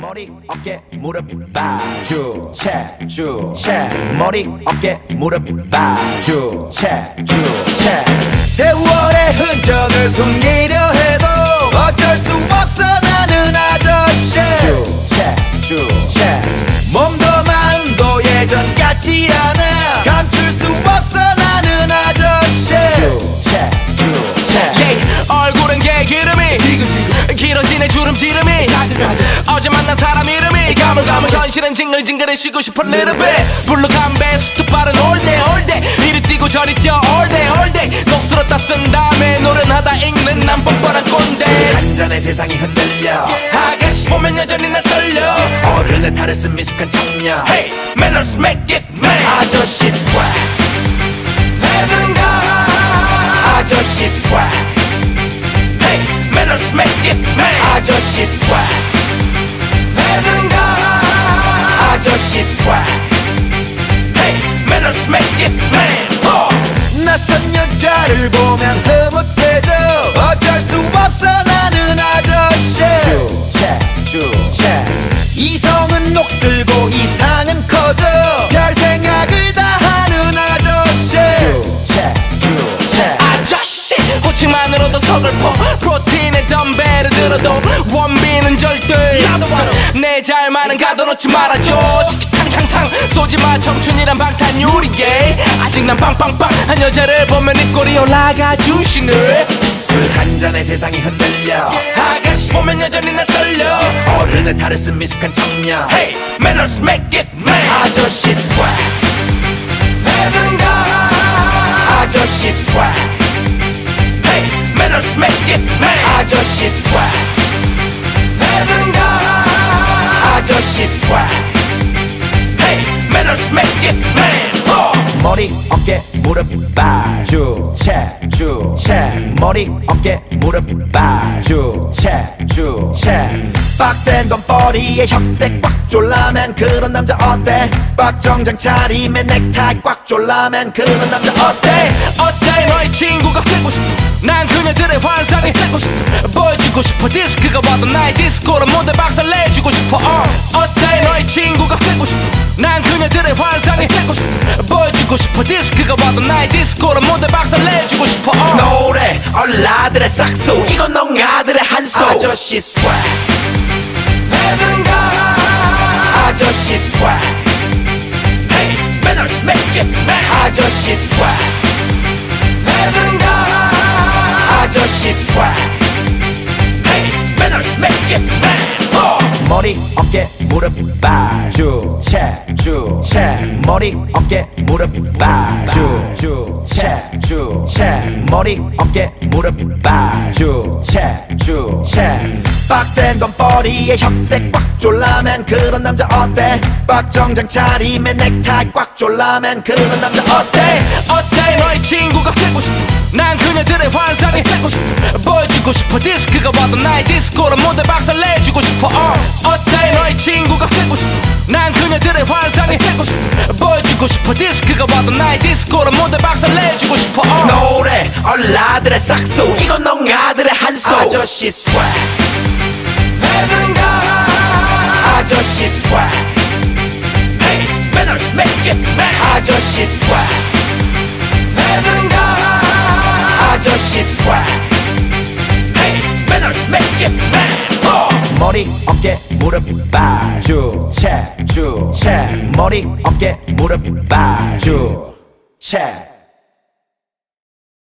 머리 어깨 무릎 바주체주체 머리 어깨 무릎 바주체주체 세월의 흔적을 숨기려 현실은 징글징글해 쉬고 싶어 little bit. 블루 담배 수트 빠른 all day all day. 이리 뛰고 저리 뛰어 all day all day. 녹슬어 따쓴 다음에 노련하다 읽는 난 뻔뻔한 꼰대. 한 잔에 세상이 흔들려. 아가씨 보면 여전히 나 떨려. 어른의 탈을 쓴 미숙한 청년. Hey, manners make this man 아저씨 swag. 해든가 아저씨 swag. Hey, manners make this man 아저씨 swag. 해든가 호칭만으로도 서글퍼. 프로틴에 덤벨을 들어도 원빈은 절대 내 잘만은 가둬놓지 말아줘. 치키탕탕탕. 쏘지마 청춘이란 방탄 유리에. 아직 난 빵빵빵. 한 여자를 보면 입꼬리 올라가 주시네 술한 잔에 세상이 흔들려. 아가씨 보면 여전히 나 떨려. 어른의 탈을 쓴 미숙한 청년. Hey, manners make this man. 아저씨 swag 해든가. 아저씨 swag make this man 아저씨 swag 해든가 아저씨 swag Hey, manners make this man oh. 머리 어깨 무릎 바주체주체 머리 어깨 무릎 바주체주체 빡센 돈벌이에 혁대 꽉 졸라맨 그런 남자 어때? 빡정장 차림에 넥타이 꽉 졸라맨 그런 남자 어때? 어때? 너의 친구가 되고 싶어. 난 그녀들의 환상이 되고 싶어. 보여주고 싶어. 디스크가 와도 나의 디스코로 무대 박살 내주고 싶어. 어. 어때? 너의 친구가 되고 싶어. 난 그녀들의 환상이 되고 싶어 보여주고 싶어. 디스크가 와도 나의 디스코로 무대 박살 내주고 싶어. 어. 노래 얼라들의 싹소 이건 농아들의 한소 아저씨 swag 해든가. 아저씨 swag Hey, manners make it man. 아저씨 swag 해든가. 아저씨 swag Hey, manners make it man. 머리 어깨 무릎 바주체주체 머리 어깨 무릎 바주체주체 머리 어깨 무릎 바주체주체 빡센 돈벌이에 혁대 꽉 졸라맨 그런 남자 어때? 빡정장 차림에 넥타이 꽉 졸라맨 그런 남자 어때? 어때? 너의 친구가 되고 싶어. 난 그녀들의 환상이 되고 싶어. 보여주고 싶어? 디스크가 와도 나의 디스코로 무대 박살 내주고 싶어. 어. 어때? 너의 친구가 되고 싶어. 난 그녀들의 환상이 되고 싶어. 보여주고 싶어? 디스크가 와도 나의 디스코로 무대 박살 내주고 싶어. 어. 노래 얼라들의 싹소 이건 농아들의 한소 아저씨 swag 해든가 아저씨 swag Hey, manners make it man 아저씨 swag 해든가 아저씨 swag Hey, manners make it man oh. 머리 어깨 무릎 바주체주체 머리 어깨 무릎 바주체